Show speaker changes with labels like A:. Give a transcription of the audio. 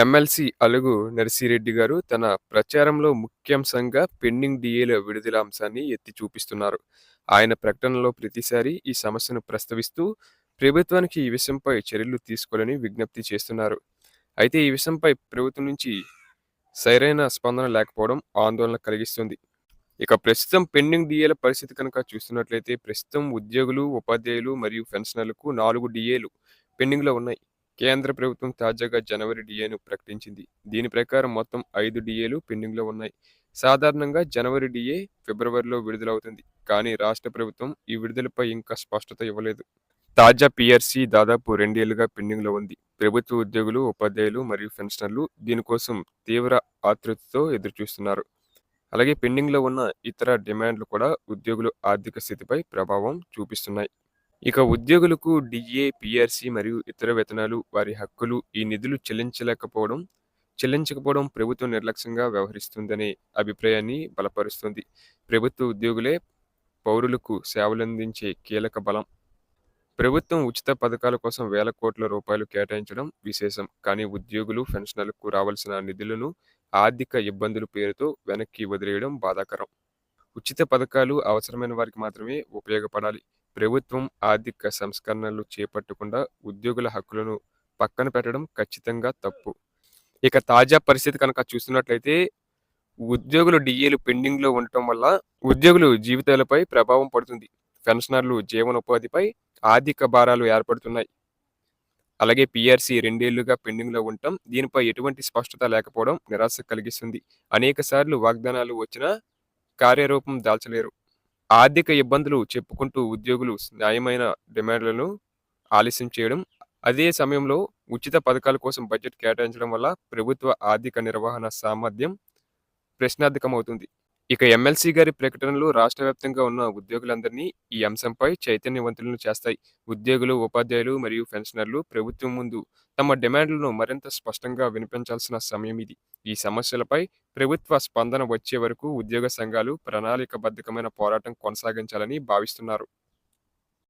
A: MLC అలుగు నర్సిరెడ్డి గారు తన ప్రచారంలో ముఖ్యాంశంగా పెండింగ్ డిఏల విడుదల అంశాన్ని ఎత్తి చూపిస్తున్నారు. ఆయన ప్రకటనలో ప్రతిసారి ఈ సమస్యను ప్రస్తావిస్తూ ప్రభుత్వానికి ఈ విషయంపై చర్యలు తీసుకోవాలని విజ్ఞప్తి చేస్తున్నారు. అయితే ఈ విషయంపై ప్రభుత్వం నుంచి సరైన స్పందన లేకపోవడం ఆందోళన కలిగిస్తుంది. ఇక ప్రస్తుతం పెండింగ్ డిఏల పరిస్థితి కనుక చూస్తున్నట్లయితే ప్రస్తుతం ఉద్యోగులు, ఉపాధ్యాయులు మరియు పెన్షనర్లకు నాలుగు డిఏలు పెండింగ్లో ఉన్నాయి. కేంద్ర ప్రభుత్వం తాజాగా జనవరి డిఏను ప్రకటించింది. దీని ప్రకారం మొత్తం ఐదు డిఏలు పెండింగ్లో ఉన్నాయి. సాధారణంగా జనవరి డిఏ ఫిబ్రవరిలో విడుదలవుతుంది. కానీ రాష్ట్ర ప్రభుత్వం ఈ విడుదలపై ఇంకా స్పష్టత ఇవ్వలేదు. తాజా పిఆర్సీ దాదాపు రెండేళ్ళుగా పెండింగ్లో ఉంది. ప్రభుత్వ ఉద్యోగులు, ఉపాధ్యాయులు మరియు పెన్షనర్లు దీనికోసం తీవ్ర ఆతృతతో ఎదురుచూస్తున్నారు. అలాగే పెండింగ్లో ఉన్న ఇతర డిమాండ్లు కూడా ఉద్యోగుల ఆర్థిక స్థితిపై ప్రభావం చూపిస్తున్నాయి. ఇక ఉద్యోగులకు డిఏ, పీఆర్సీ మరియు ఇతర వేతనాలు, వారి హక్కులు ఈ నిధులు చెల్లించలేకపోవడం చెల్లించకపోవడం ప్రభుత్వం నిర్లక్ష్యంగా వ్యవహరిస్తుందనే అభిప్రాయాన్ని బలపరుస్తుంది. ప్రభుత్వ ఉద్యోగులే పౌరులకు సేవలందించే కీలక బలం. ప్రభుత్వం ఉచిత పథకాల కోసం వేల కోట్ల రూపాయలు కేటాయించడం విశేషం. కానీ ఉద్యోగులు, పెన్షనర్లకు రావాల్సిన నిధులను ఆర్థిక ఇబ్బందుల పేరుతో వెనక్కి వదిలేయడం బాధాకరం. ఉచిత పథకాలు అవసరమైన వారికి మాత్రమే ఉపయోగపడాలి. ప్రభుత్వం ఆర్థిక సంస్కరణలు చేపట్టకుండా ఉద్యోగుల హక్కులను పక్కన పెట్టడం ఖచ్చితంగా తప్పు. ఇక తాజా పరిస్థితి కనుక చూస్తున్నట్లయితే ఉద్యోగులు డిఏలు పెండింగ్లో ఉండటం వల్ల ఉద్యోగులు జీవితాలపై ప్రభావం పడుతుంది. పెన్షనర్లు జీవనోపాధిపై ఆర్థిక భారాలు ఏర్పడుతున్నాయి. అలాగే పీఆర్సీ రెండేళ్ళుగా పెండింగ్లో ఉండటం దీనిపై ఎటువంటి స్పష్టత లేకపోవడం నిరాశ కలిగిస్తుంది. అనేకసార్లు వాగ్దానాలు వచ్చినా కార్యరూపం దాల్చలేరు. ఆర్థిక ఇబ్బందులు చెప్పుకుంటూ ఉద్యోగులు న్యాయమైన డిమాండ్లను ఆలస్యం చేయడం, అదే సమయంలో ఉచిత పథకాల కోసం బడ్జెట్ కేటాయించడం వల్ల ప్రభుత్వ ఆర్థిక నిర్వహణ సామర్థ్యం ప్రశ్నార్థకమవుతుంది. ఇక ఎమ్మెల్సీ గారి ప్రకటనలు రాష్ట్ర వ్యాప్తంగా ఉన్న ఉద్యోగులందరినీ ఈ అంశంపై చైతన్యవంతులను చేస్తాయి. ఉద్యోగులు, ఉపాధ్యాయులు మరియు పెన్షనర్లు ప్రభుత్వం ముందు తమ డిమాండ్లను మరింత స్పష్టంగా వినిపించాల్సిన సమయం ఇది ఈ సమస్యలపై ప్రభుత్వ స్పందన వచ్చే వరకు ఉద్యోగ సంఘాలు ప్రణాళికబద్ధకమైన పోరాటం కొనసాగించాలని భావిస్తున్నారు.